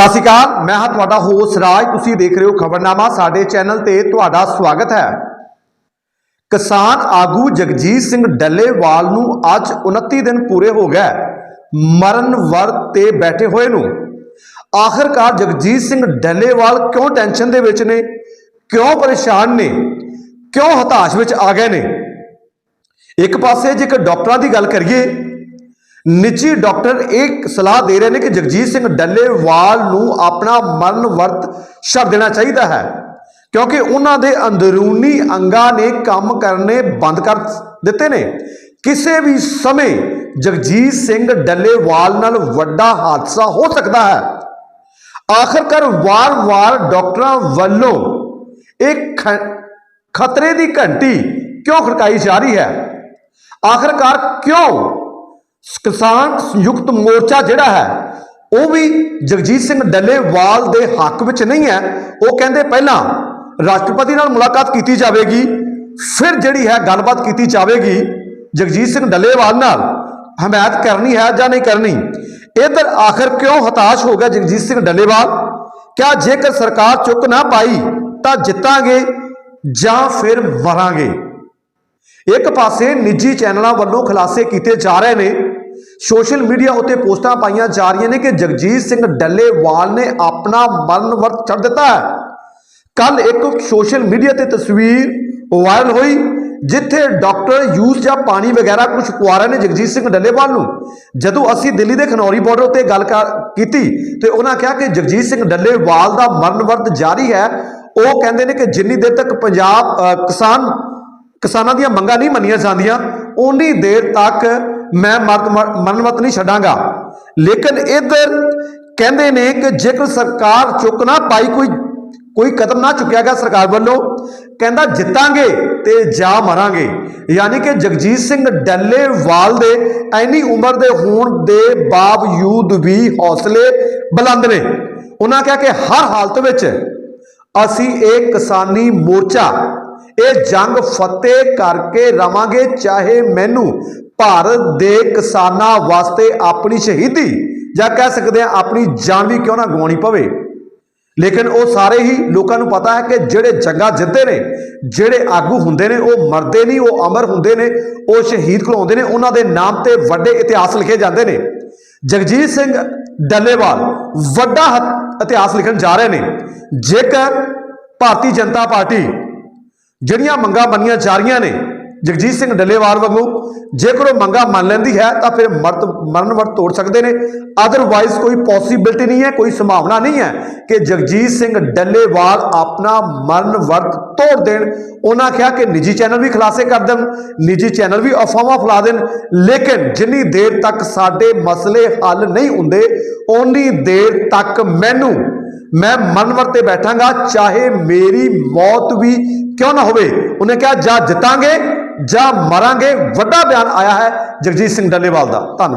ਸਤਿ ਸ਼੍ਰੀ ਅਕਾਲ, ਮੈਂ ਹਾਂ ਤੁਹਾਡਾ ਹੋਸਟ ਰਾਜ। ਤੁਸੀਂ ਦੇਖ ਰਹੇ ਹੋ ਖਬਰਨਾਮਾ, ਸਾਡੇ ਚੈਨਲ ਤੇ ਤੁਹਾਡਾ ਸਵਾਗਤ ਹੈ। ਕਿਸਾਨ ਆਗੂ ਜਗਜੀਤ ਸਿੰਘ ਡੱਲੇਵਾਲ ਨੂੰ ਅੱਜ 29 ਦਿਨ ਪੂਰੇ ਹੋ ਗਏ। ਮਰਨ ਵਰਤ ਤੇ ਬੈਠੇ ਹੋਏ ਨੂੰ। ਆਖਰਕਾਰ ਜਗਜੀਤ ਸਿੰਘ ਡੱਲੇਵਾਲ ਕਿਉਂ ਟੈਨਸ਼ਨ ਦੇ ਵਿੱਚ ਨੇ? ਕਿਉਂ ਪਰੇਸ਼ਾਨ ਨੇ? ਕਿਉਂ ਹਤਾਸ਼ ਵਿੱਚ ਆ ਗਏ ਨੇ? ਇੱਕ ਪਾਸੇ ਜੇਕਰ ਡਾਕਟਰਾਂ ਦੀ ਗੱਲ ਕਰੀਏ ਨਿੱਜੀ ਡਾਕਟਰ ਇਹ ਸਲਾਹ ਦੇ ਰਹੇ ਨੇ ਕਿ ਜਗਜੀਤ ਸਿੰਘ ਡੱਲੇਵਾਲ ਨੂੰ ਆਪਣਾ ਮਰਨ ਵਰਤ ਛੱਡ ਦੇਣਾ ਚਾਹੀਦਾ ਹੈ, ਕਿਉਂਕਿ ਉਹਨਾਂ ਦੇ ਅੰਦਰੂਨੀ ਅੰਗਾਂ ਨੇ ਕੰਮ ਕਰਨੇ ਬੰਦ ਕਰ ਦਿੱਤੇ ਨੇ। ਕਿਸੇ ਵੀ ਸਮੇਂ ਜਗਜੀਤ ਸਿੰਘ ਡੱਲੇਵਾਲ ਨਾਲ ਵੱਡਾ ਹਾਦਸਾ ਹੋ ਸਕਦਾ ਹੈ। ਆਖਰਕਾਰ ਵਾਰ-ਵਾਰ ਡਾਕਟਰਾਂ ਵੱਲੋਂ ਇੱਕ ਖਤਰੇ ਦੀ ਘੰਟੀ ਕਿਉਂ ਖੜਕਾਈ ਜਾ ਰਹੀ ਹੈ? ਆਖਰਕਾਰ ਕਿਉਂ ਕਿਸਾਨ ਸੰਯੁਕਤ ਮੋਰਚਾ ਜਿਹੜਾ ਹੈ, ਉਹ ਵੀ ਜਗਜੀਤ ਸਿੰਘ ਡੱਲੇਵਾਲ ਦੇ ਹੱਕ ਵਿੱਚ ਨਹੀਂ ਹੈ। ਉਹ ਕਹਿੰਦੇ ਪਹਿਲਾਂ ਰਾਸ਼ਟਰਪਤੀ ਨਾਲ ਮੁਲਾਕਾਤ ਕੀਤੀ ਜਾਵੇਗੀ, ਫਿਰ ਜਿਹੜੀ ਹੈ ਗੱਲਬਾਤ ਕੀਤੀ ਜਾਵੇਗੀ, ਜਗਜੀਤ ਸਿੰਘ ਡੱਲੇਵਾਲ ਨਾਲ। ਹਮਾਇਤ ਕਰਨੀ ਹੈ ਜਾਂ ਨਹੀਂ ਕਰਨੀ? ਇਧਰ ਆਖਰ ਕਿਉਂ ਹਤਾਸ਼ ਹੋ ਗਿਆ ਜਗਜੀਤ ਸਿੰਘ ਡੱਲੇਵਾਲ? ਕਿਆ ਜੇਕਰ ਸਰਕਾਰ ਚੁੱਕ ਨਾ ਪਾਈ, ਤਾਂ ਜਿੱਤਾਂਗੇ ਜਾਂ ਫਿਰ ਮਰਾਂਗੇ? ਇੱਕ ਪਾਸੇ ਨਿੱਜੀ ਚੈਨਲਾਂ ਵੱਲੋਂ ਖੁਲਾਸੇ ਕੀਤੇ ਜਾ ਰਹੇ ਨੇ ਸੋਸ਼ਲ ਮੀਡੀਆ ਉੱਤੇ ਪੋਸਟਾਂ ਪਾਈਆਂ ਜਾ ਰਹੀਆਂ ਨੇ ਕਿ ਜਗਜੀਤ ਸਿੰਘ ਡੱਲੇਵਾਲ ਨੇ ਆਪਣਾ ਮਰਨ ਵਰਤ ਛੱਡ ਦਿੱਤਾ ਹੈ। ਕੱਲ ਇੱਕ ਸੋਸ਼ਲ ਮੀਡੀਆ ਤੇ ਤਸਵੀਰ ਵਾਇਰਲ ਹੋਈ, ਜਿੱਥੇ ਡਾਕਟਰ ਯੂਸ ਜਾਂ ਪਾਣੀ ਵਗੈਰਾ ਕੁਝ ਖਵਾ ਰਹੇ ਨੇ ਜਗਜੀਤ ਸਿੰਘ ਡੱਲੇਵਾਲ ਨੂੰ। ਜਦੋਂ ਅਸੀਂ ਦਿੱਲੀ ਦੇ ਖਨੌਰੀ ਬਾਰਡਰ ਉੱਤੇ ਗੱਲ ਕਰ- ਕੀਤੀ ਤੇ ਉਹਨਾਂ ਕਿਹਾ ਕਿ ਜਗਜੀਤ ਸਿੰਘ ਡੱਲੇਵਾਲ ਦਾ ਮਰਨ ਵਰਤ ਜਾਰੀ ਹੈ। ਉਹ ਕਹਿੰਦੇ ਨੇ ਕਿ ਜਿੰਨੀ ਦੇਰ ਤੱਕ ਪੰਜਾਬ ਕਿਸਾਨ, ਕਿਸਾਨਾਂ ਦੀਆਂ ਮੰਗਾਂ ਨਹੀਂ ਮੰਨੀਆਂ ਜਾਂਦੀਆਂ ਉਨੀ ਦੇਰ ਤੱਕ ਮੈਂ ਮਰਦ ਮਰਨਵਤ ਨਹੀਂ ਛੱਡਾਂਗਾ। ਲੇਕਿਨ ਇਧਰ ਕਹਿੰਦੇ ਨੇ ਕਿ ਜੇਕਰ ਸਰਕਾਰ ਚੁੱਕ ਨਾ ਪਾਈ ਕੋਈ ਕੋਈ ਕਦਮ ਨਾ ਚੁੱਕਿਆ ਗਿਆ ਸਰਕਾਰ ਵੱਲੋਂ, ਕਹਿੰਦਾ ਜਿੱਤਾਂਗੇ ਤੇ ਜਾ ਮਰਾਂਗੇ। ਯਾਨੀ ਕਿ ਜਗਜੀਤ ਸਿੰਘ ਡੱਲੇਵਾਲ ਦੇ ਐਨੀ ਉਮਰ ਦੇ ਹੋਣ ਦੇ ਬਾਵਜੂਦ ਵੀ ਹੌਸਲੇ ਬੁਲੰਦ ਨੇ। ਉਹਨਾਂ ਕਿਹਾ ਕਿ ਹਰ ਹਾਲਤ ਵਿੱਚ ਅਸੀਂ ਇਹ ਕਿਸਾਨੀ ਮੋਰਚਾ, ਇਹ ਜੰਗ ਫਤਿਹ ਕਰਕੇ ਰਵਾਂਗੇ, ਚਾਹੇ ਮੈਨੂੰ ਭਾਰਤ ਦੇ ਕਿਸਾਨਾਂ ਵਾਸਤੇ ਆਪਣੀ ਸ਼ਹੀਦੀ ਜਾਂ ਕਹਿ ਸਕਦੇ ਆ ਆਪਣੀ ਜਾਨ ਵੀ ਕਿਉਂ ਨਾ ਗਵਾਉਣੀ ਪਵੇ। ਲੇਕਿਨ ਉਹ ਸਾਰੇ ਹੀ ਲੋਕਾਂ ਨੂੰ ਪਤਾ ਹੈ ਕਿ ਜਿਹੜੇ ਜੰਗਾਂ ਜਿੱਤਦੇ ਨੇ, ਜਿਹੜੇ ਆਗੂ ਹੁੰਦੇ ਨੇ, ਉਹ ਮਰਦੇ ਨਹੀਂ, ਉਹ ਅਮਰ ਹੁੰਦੇ ਨੇ, ਉਹ ਸ਼ਹੀਦ ਖਲੋਂਦੇ ਨੇ, ਉਹਨਾਂ ਦੇ ਨਾਮ ਤੇ ਵੱਡੇ ਇਤਿਹਾਸ ਲਿਖੇ ਜਾਂਦੇ ਨੇ। ਜਗਜੀਤ ਸਿੰਘ ਡੱਲੇਵਾਲ ਵੱਡਾ ਹਥ- ਇਤਿਹਾਸ ਲਿਖਣ ਜਾ ਰਹੇ ਨੇ। ਜੇਕਰ ਭਾਰਤੀ ਜਨਤਾ ਪਾਰਟੀ ਜਿਹੜੀਆਂ ਮੰਗਾਂ ਮੰਨੀਆਂ ਜਾ ਰਹੀਆਂ ਨੇ ਜਗਜੀਤ ਸਿੰਘ ਡੱਲੇਵਾਲ ਵੱਲੋਂ ਜੇਕਰ ਉਹ ਮੰਗਾਂ ਮੰਨ ਲੈਂਦੀ ਹੈ ਤਾਂ ਫਿਰ ਮਰਦ ਮਰਨ ਵਰਤ ਤੋੜ ਸਕਦੇ ਨੇ। ਅਦਰਵਾਈਜ਼ ਕੋਈ ਪੋਸੀਬਿਲਿਟੀ ਨਹੀਂ ਹੈ, ਕੋਈ ਸੰਭਾਵਨਾ ਨਹੀਂ ਹੈ ਕਿ ਜਗਜੀਤ ਸਿੰਘ ਡੱਲੇਵਾਲ ਆਪਣਾ ਮਰਨ ਵਰਤ ਤੋੜ ਦੇਣ। ਉਹਨਾਂ ਕਿਹਾ ਕਿ ਨਿੱਜੀ ਚੈਨਲ ਵੀ ਖੁਲਾਸੇ ਕਰ ਦੇਣ, ਨਿੱਜੀ ਚੈਨਲ ਵੀ ਅਫਵਾਹਾਂ ਫੈਲਾ ਦੇਣ। ਲੇਕਿਨ ਜਿੰਨੀ ਦੇਰ ਤੱਕ ਸਾਡੇ ਮਸਲੇ ਹੱਲ ਨਹੀਂ ਹੁੰਦੇ, ਓਨੀ ਦੇਰ ਤੱਕ ਮੈਨੂੰ, ਮੈਂ ਮਨਵਰ ਤੇ ਬੈਠਾਂਗਾ, ਚਾਹੇ ਮੇਰੀ ਮੌਤ ਵੀ ਕਿਉਂ ਨਾ ਹੋਵੇ। ਉਹਨੇ ਕਿਹਾ, ਜਾਂ ਜਿੱਤਾਂਗੇ ਜਾਂ ਮਰਾਂਗੇ ਵੱਡਾ ਬਿਆਨ ਆਇਆ ਹੈ ਜਗਜੀਤ ਸਿੰਘ ਡੱਲੇਵਾਲ ਦਾ। ਧੰਨਵਾਦ।